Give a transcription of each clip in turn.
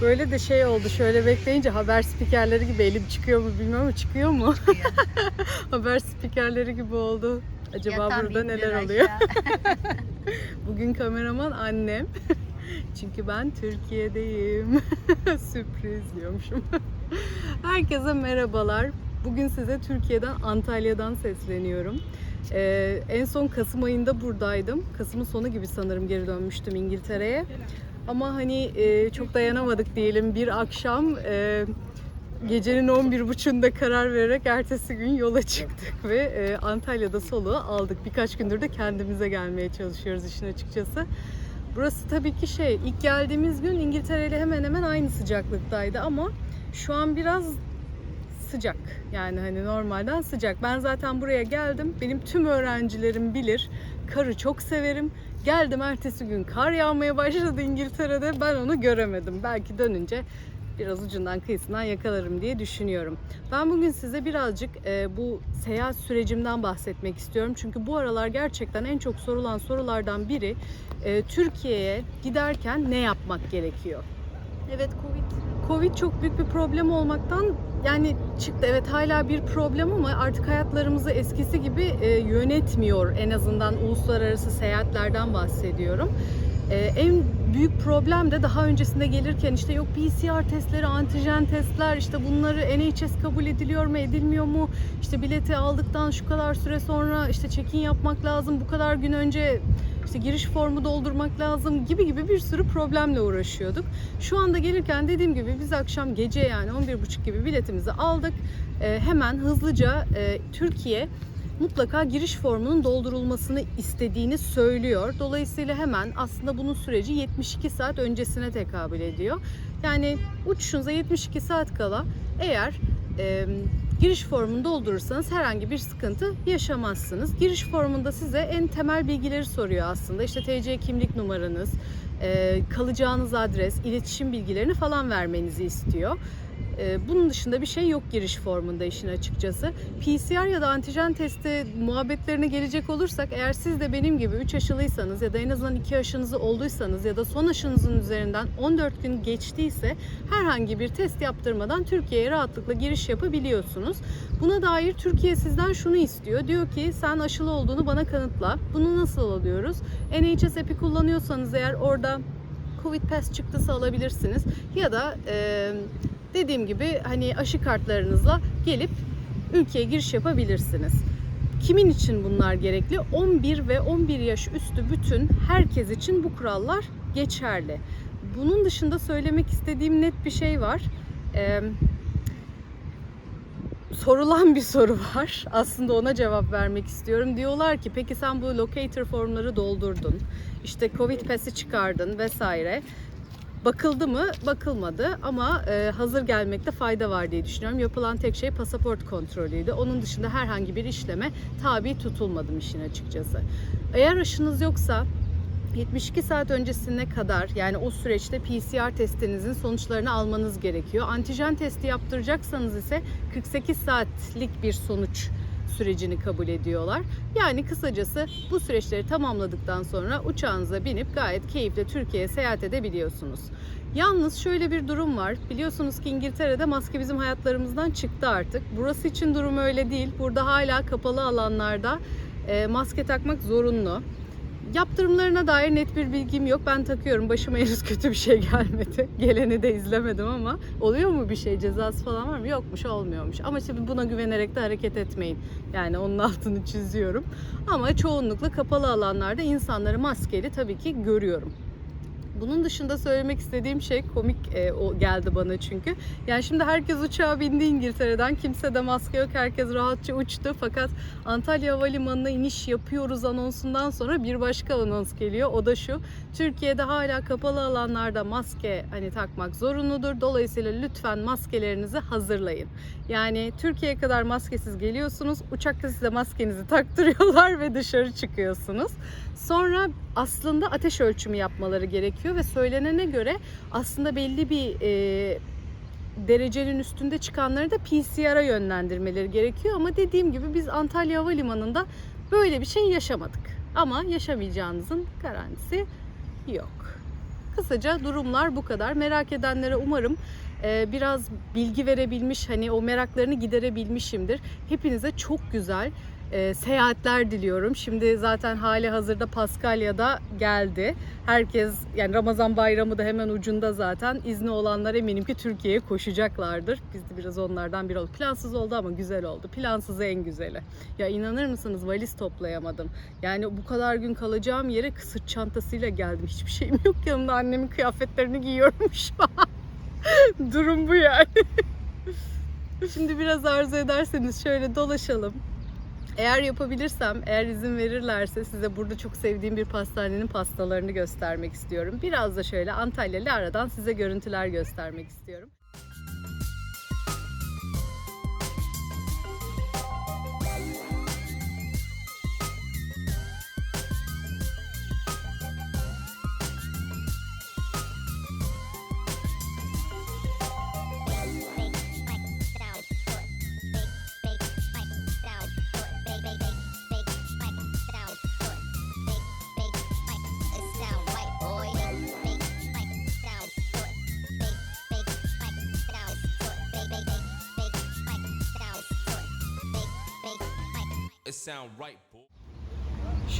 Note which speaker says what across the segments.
Speaker 1: Böyle de şey oldu şöyle bekleyince haber spikerleri gibi elim çıkıyor mu bilmem ama çıkıyor mu? haber spikerleri gibi oldu. Acaba
Speaker 2: Yatan
Speaker 1: burada neler oluyor? Bugün kameraman annem. Çünkü ben Türkiye'deyim. Sürpriz diyormuşum. Herkese merhabalar. Bugün size Türkiye'den, Antalya'dan sesleniyorum. Ee, en son Kasım ayında buradaydım. Kasım'ın sonu gibi sanırım geri dönmüştüm İngiltere'ye. Ama hani e, çok dayanamadık diyelim bir akşam e, gecenin 11.30'unda karar vererek ertesi gün yola çıktık ve e, Antalya'da soluğu aldık. Birkaç gündür de kendimize gelmeye çalışıyoruz işin açıkçası. Burası tabii ki şey ilk geldiğimiz gün İngiltere ile hemen hemen aynı sıcaklıktaydı ama şu an biraz sıcak. Yani hani normalden sıcak. Ben zaten buraya geldim. Benim tüm öğrencilerim bilir. Karı çok severim. Geldim ertesi gün kar yağmaya başladı İngiltere'de. Ben onu göremedim. Belki dönünce biraz ucundan kıyısından yakalarım diye düşünüyorum. Ben bugün size birazcık e, bu seyahat sürecimden bahsetmek istiyorum. Çünkü bu aralar gerçekten en çok sorulan sorulardan biri e, Türkiye'ye giderken ne yapmak gerekiyor? Evet Covid. Covid çok büyük bir problem olmaktan yani çıktı. Evet hala bir problem ama artık hayatlarımızı eskisi gibi e, yönetmiyor. En azından uluslararası seyahatlerden bahsediyorum. E, en büyük problem de daha öncesinde gelirken işte yok PCR testleri, antijen testler işte bunları NHS kabul ediliyor mu, edilmiyor mu? İşte bileti aldıktan şu kadar süre sonra işte check-in yapmak lazım. Bu kadar gün önce işte giriş formu doldurmak lazım gibi gibi bir sürü problemle uğraşıyorduk. Şu anda gelirken dediğim gibi biz akşam gece yani 11.30 gibi biletimizi aldık. Ee, hemen hızlıca e, Türkiye mutlaka giriş formunun doldurulmasını istediğini söylüyor. Dolayısıyla hemen aslında bunun süreci 72 saat öncesine tekabül ediyor. Yani uçuşunuza 72 saat kala eğer e, giriş formunu doldurursanız herhangi bir sıkıntı yaşamazsınız. Giriş formunda size en temel bilgileri soruyor aslında. İşte TC kimlik numaranız, e, kalacağınız adres, iletişim bilgilerini falan vermenizi istiyor. E, Bunun dışında bir şey yok giriş formunda işin açıkçası. PCR ya da antijen testi muhabbetlerine gelecek olursak eğer siz de benim gibi 3 aşılıysanız ya da en azından 2 aşınızı olduysanız ya da son aşınızın üzerinden 14 gün geçtiyse herhangi bir test yaptırmadan Türkiye'ye rahatlıkla giriş yapabiliyorsunuz. Buna dair Türkiye sizden şunu istiyor. Diyor ki sen aşılı olduğunu bana kanıtla. Bunu nasıl alıyoruz? NHS app'i kullanıyorsanız eğer orada Covid Pass çıktısı alabilirsiniz. Ya da e, dediğim gibi hani aşı kartlarınızla gelip ülkeye giriş yapabilirsiniz. Kimin için bunlar gerekli? 11 ve 11 yaş üstü bütün herkes için bu kurallar geçerli. Bunun dışında söylemek istediğim net bir şey var. Ee, sorulan bir soru var. Aslında ona cevap vermek istiyorum. Diyorlar ki peki sen bu locator formları doldurdun. İşte Covid Pass'i çıkardın vesaire. Bakıldı mı? Bakılmadı ama e, hazır gelmekte fayda var diye düşünüyorum. Yapılan tek şey pasaport kontrolüydü. Onun dışında herhangi bir işleme tabi tutulmadım işin açıkçası. Eğer aşınız yoksa 72 saat öncesine kadar yani o süreçte PCR testinizin sonuçlarını almanız gerekiyor. Antijen testi yaptıracaksanız ise 48 saatlik bir sonuç sürecini kabul ediyorlar. Yani kısacası bu süreçleri tamamladıktan sonra uçağınıza binip gayet keyifle Türkiye'ye seyahat edebiliyorsunuz. Yalnız şöyle bir durum var. Biliyorsunuz ki İngiltere'de maske bizim hayatlarımızdan çıktı artık. Burası için durum öyle değil. Burada hala kapalı alanlarda e, maske takmak zorunlu. Yaptırımlarına dair net bir bilgim yok. Ben takıyorum. Başıma henüz kötü bir şey gelmedi. Geleni de izlemedim ama oluyor mu bir şey? Cezası falan var mı? Yokmuş, olmuyormuş. Ama işte buna güvenerek de hareket etmeyin. Yani onun altını çiziyorum. Ama çoğunlukla kapalı alanlarda insanları maskeli tabii ki görüyorum. Bunun dışında söylemek istediğim şey komik e, o geldi bana çünkü. Yani şimdi herkes uçağa bindi İngiltere'den. Kimse de maske yok. Herkes rahatça uçtu. Fakat Antalya Havalimanı'na iniş yapıyoruz anonsundan sonra bir başka anons geliyor. O da şu. Türkiye'de hala kapalı alanlarda maske hani takmak zorunludur. Dolayısıyla lütfen maskelerinizi hazırlayın. Yani Türkiye'ye kadar maskesiz geliyorsunuz. Uçakta size maskenizi taktırıyorlar ve dışarı çıkıyorsunuz. Sonra aslında ateş ölçümü yapmaları gerekiyor ve söylenene göre aslında belli bir e, derecenin üstünde çıkanları da PCR'a yönlendirmeleri gerekiyor. Ama dediğim gibi biz Antalya Havalimanı'nda böyle bir şey yaşamadık. Ama yaşamayacağınızın garantisi yok. Kısaca durumlar bu kadar. Merak edenlere umarım e, biraz bilgi verebilmiş, hani o meraklarını giderebilmişimdir. Hepinize çok güzel e, seyahatler diliyorum. Şimdi zaten hali hazırda Paskalya'da geldi. Herkes yani Ramazan bayramı da hemen ucunda zaten. İzni olanlar eminim ki Türkiye'ye koşacaklardır. Biz de biraz onlardan biri olduk. Plansız oldu ama güzel oldu. Plansızı en güzeli. Ya inanır mısınız valiz toplayamadım. Yani bu kadar gün kalacağım yere sırt çantasıyla geldim. Hiçbir şeyim yok yanımda annemin kıyafetlerini giyiyorum şu an. Durum bu yani. Şimdi biraz arzu ederseniz şöyle dolaşalım. Eğer yapabilirsem, eğer izin verirlerse size burada çok sevdiğim bir pastanenin pastalarını göstermek istiyorum. Biraz da şöyle Antalya Lara'dan size görüntüler göstermek istiyorum.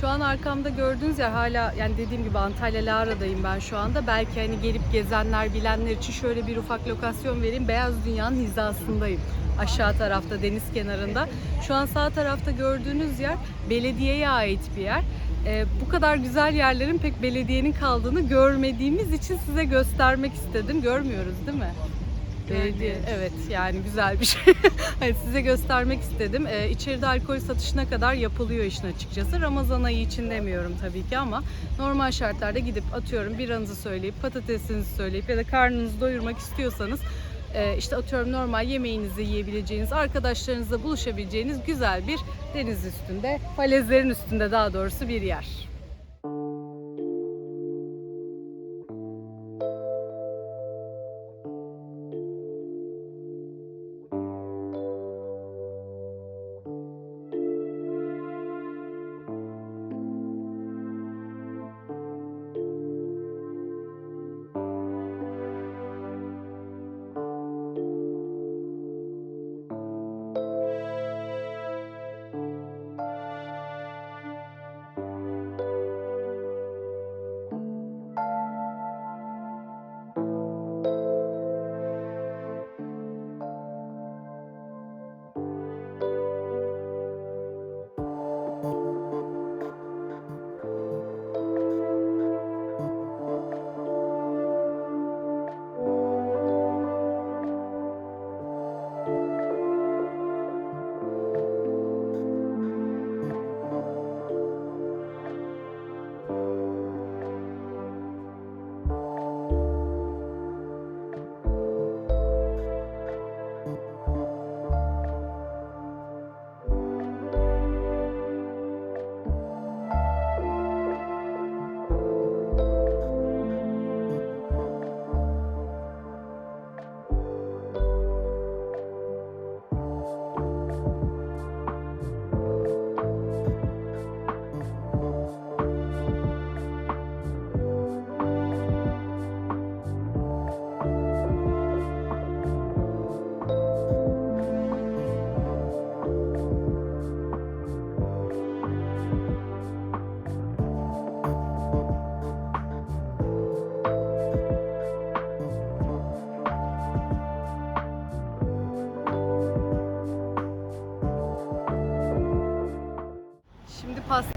Speaker 1: Şu an arkamda gördüğünüz yer hala yani dediğim gibi Antalya Lara'dayım ben şu anda. Belki hani gelip gezenler bilenler için şöyle bir ufak lokasyon vereyim. Beyaz Dünya'nın hizasındayım. Aşağı tarafta deniz kenarında. Şu an sağ tarafta gördüğünüz yer belediyeye ait bir yer. Ee, bu kadar güzel yerlerin pek belediyenin kaldığını görmediğimiz için size göstermek istedim. Görmüyoruz değil mi? Belediye, evet yani güzel bir şey. hani size göstermek istedim. Ee, içeride alkol satışına kadar yapılıyor işin açıkçası. Ramazan ayı için demiyorum tabii ki ama normal şartlarda gidip atıyorum biranızı söyleyip patatesinizi söyleyip ya da karnınızı doyurmak istiyorsanız e, işte atıyorum normal yemeğinizi yiyebileceğiniz, arkadaşlarınızla buluşabileceğiniz güzel bir deniz üstünde, falezlerin üstünde daha doğrusu bir yer.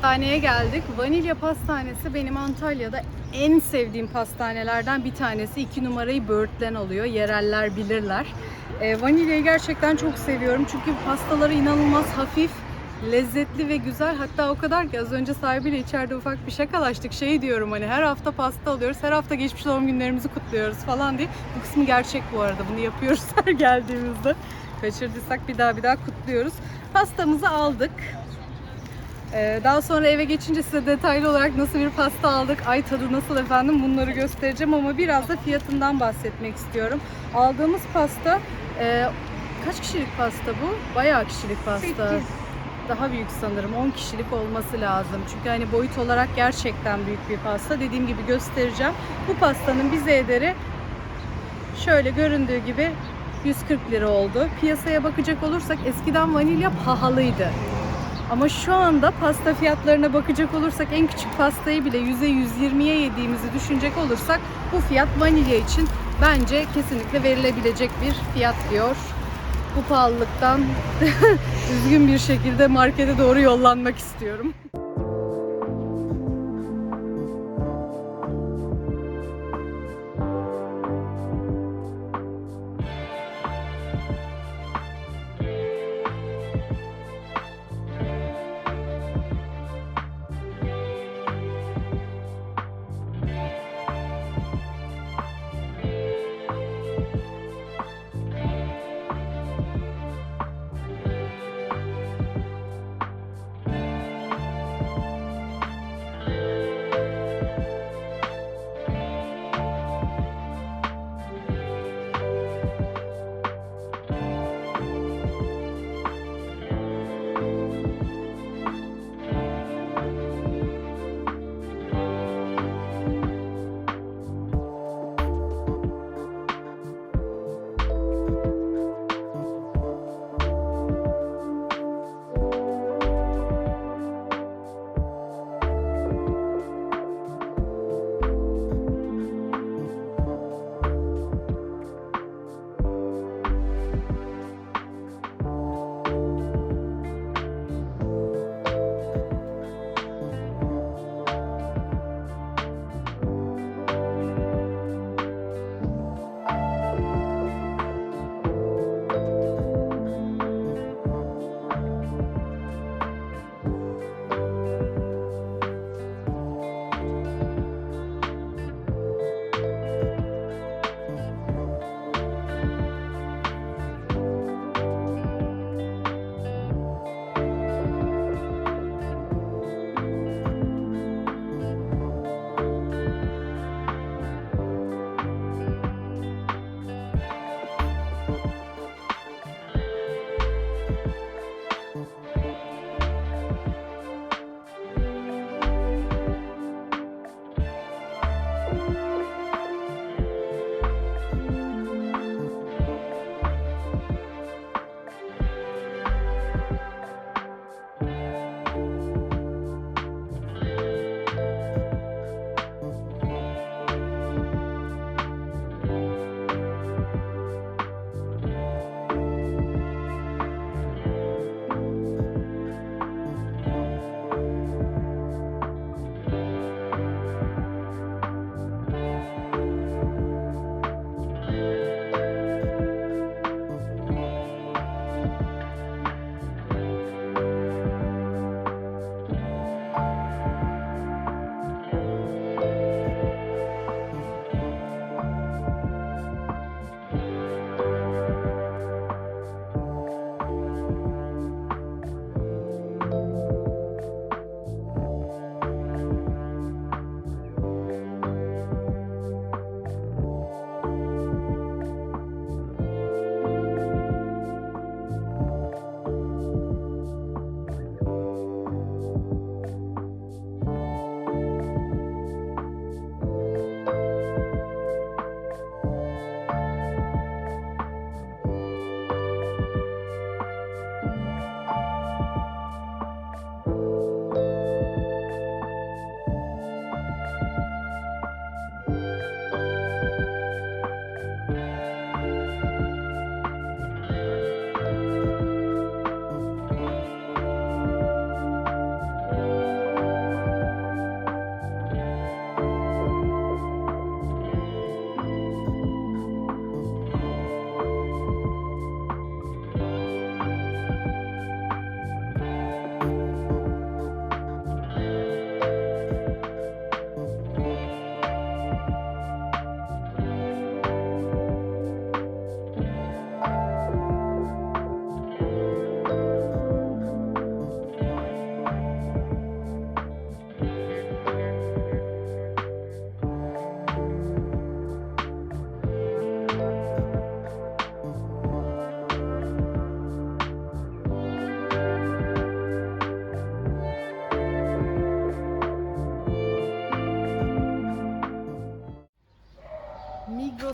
Speaker 1: Pastaneye geldik. Vanilya pastanesi benim Antalya'da en sevdiğim pastanelerden bir tanesi. İki numarayı Bird'den alıyor. Yereller bilirler. Ee, vanilyayı gerçekten çok seviyorum. Çünkü pastaları inanılmaz hafif, lezzetli ve güzel. Hatta o kadar ki az önce sahibiyle içeride ufak bir şakalaştık. Şey diyorum hani her hafta pasta alıyoruz. Her hafta geçmiş doğum günlerimizi kutluyoruz falan diye. Bu kısmı gerçek bu arada. Bunu yapıyoruz her geldiğimizde. Kaçırdıysak bir daha bir daha kutluyoruz. Pastamızı aldık. Ee, daha sonra eve geçince size detaylı olarak nasıl bir pasta aldık, ay tadı nasıl efendim bunları göstereceğim ama biraz da fiyatından bahsetmek istiyorum. Aldığımız pasta e, kaç kişilik pasta bu? Bayağı kişilik pasta. Daha büyük sanırım 10 kişilik olması lazım. Çünkü hani boyut olarak gerçekten büyük bir pasta. Dediğim gibi göstereceğim. Bu pastanın bize ederi şöyle göründüğü gibi 140 lira oldu. Piyasaya bakacak olursak eskiden vanilya pahalıydı. Ama şu anda pasta fiyatlarına bakacak olursak en küçük pastayı bile 100'e 120'ye yediğimizi düşünecek olursak bu fiyat vanilya için bence kesinlikle verilebilecek bir fiyat diyor. Bu pahalılıktan üzgün bir şekilde markete doğru yollanmak istiyorum.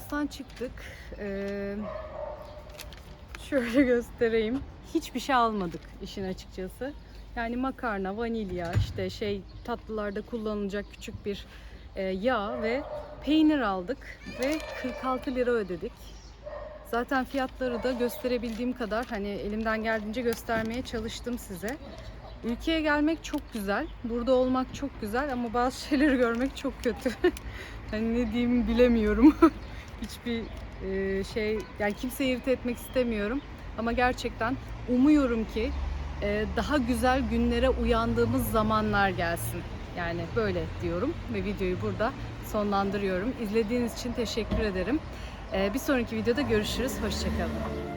Speaker 1: Migros'tan çıktık. Ee, şöyle göstereyim. Hiçbir şey almadık işin açıkçası. Yani makarna, vanilya, işte şey tatlılarda kullanılacak küçük bir e, yağ ve peynir aldık ve 46 lira ödedik. Zaten fiyatları da gösterebildiğim kadar hani elimden geldiğince göstermeye çalıştım size. Ülkeye gelmek çok güzel. Burada olmak çok güzel ama bazı şeyleri görmek çok kötü. hani ne diyeyim bilemiyorum. Hiçbir e, şey yani kimseyi irite etmek istemiyorum. Ama gerçekten umuyorum ki e, daha güzel günlere uyandığımız zamanlar gelsin. Yani böyle diyorum ve videoyu burada sonlandırıyorum. İzlediğiniz için teşekkür ederim. E, bir sonraki videoda görüşürüz. Hoşçakalın.